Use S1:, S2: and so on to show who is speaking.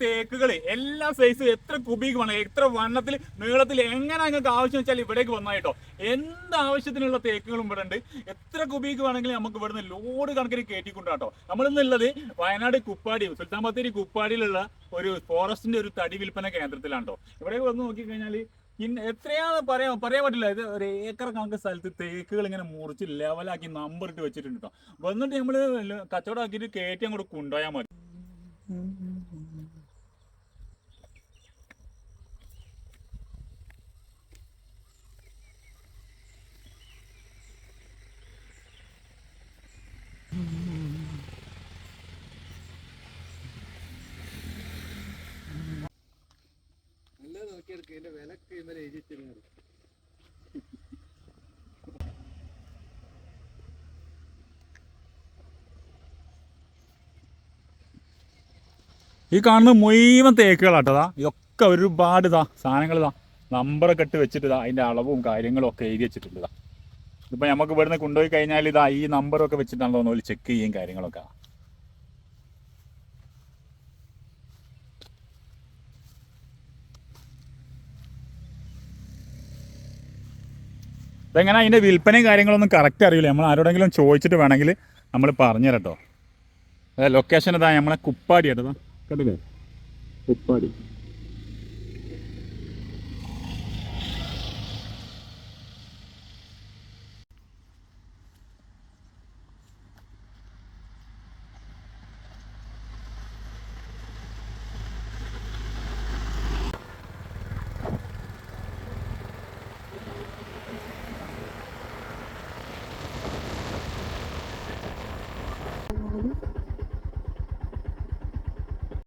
S1: തേക്കുകൾ എല്ലാ സൈസും എത്ര കുബിക്ക് വേണം എത്ര വണ്ണത്തിൽ നീളത്തിൽ എങ്ങനെ നിങ്ങൾക്ക് ആവശ്യം വെച്ചാൽ ഇവിടേക്ക് വന്നായിട്ടോ എന്ത് ആവശ്യത്തിനുള്ള തേക്കുകളും ഇവിടെ ഉണ്ട്. എത്ര കുബിക്ക് വേണമെങ്കിലും നമുക്ക് ഇവിടുന്ന് ലോഡ് കണക്കിന് കയറ്റിക്കൊണ്ടാട്ടോ നമ്മളിന്നുള്ളത് വയനാട് കുപ്പാടി സുൽത്താൻ ബത്തേരി കുപ്പാടിയിലുള്ള ഒരു ഫോറസ്റ്റിന്റെ ഒരു തടി വിൽപ്പന കേന്ദ്രത്തിലാണ് കേട്ടോ. ഇവിടെ വന്ന് നോക്കിക്കഴിഞ്ഞാൽ ഇന്ന് എത്രയാന്ന് പറയാൻ പറയാൻ പറ്റില്ല. ഇത് ഒരു ഏക്കർ കണക്ക് സ്ഥലത്ത് തേക്കുകൾ ഇങ്ങനെ മുറിച്ച് ലെവലാക്കി നമ്പർ ഇട്ട് വെച്ചിട്ടുണ്ട് കേട്ടോ. വന്നിട്ട് നമ്മൾ കച്ചവടം ആക്കിയിട്ട് കയറ്റി അങ്ങോട്ട് കൊണ്ടുപോയാൽ മതി.
S2: ഇതിന്റെ വില കഴിയുമ്പോൾ എഴുതി
S1: ഈ കാണുന്ന മുഴുവൻ തേക്കുകളാട്ടതാ. ഇതൊക്കെ ഒരുപാട് ഇതാ സാധനങ്ങൾ ഇതാ. നമ്പറൊക്കെ ഇട്ട് വെച്ചിട്ട് ഇതാ അതിന്റെ അളവും കാര്യങ്ങളും ഒക്കെ എഴുതി വെച്ചിട്ടുണ്ട് ഇതാ. ഇതിപ്പോ നമുക്ക് ഇവിടുന്ന് കൊണ്ടുപോയി കഴിഞ്ഞാൽ ഇതാ ഈ നമ്പറൊക്കെ വെച്ചിട്ടാണല്ലോ ഒന്ന് ചെക്ക് ചെയ്യും കാര്യങ്ങളൊക്കെ. ഇതെങ്ങനെ അതിന്റെ വിൽപ്പനയും കാര്യങ്ങളൊന്നും കറക്റ്റ് അറിയില്ല. നമ്മൾ ആരോടെങ്കിലും ചോദിച്ചിട്ട് വേണമെങ്കിൽ നമ്മൾ പറഞ്ഞു തരട്ടോ അതെ ലൊക്കേഷൻ ഇതാ നമ്മളെ കുപ്പാടി കേട്ടോ കണ്ടില്ലേ? കുപ്പാടി.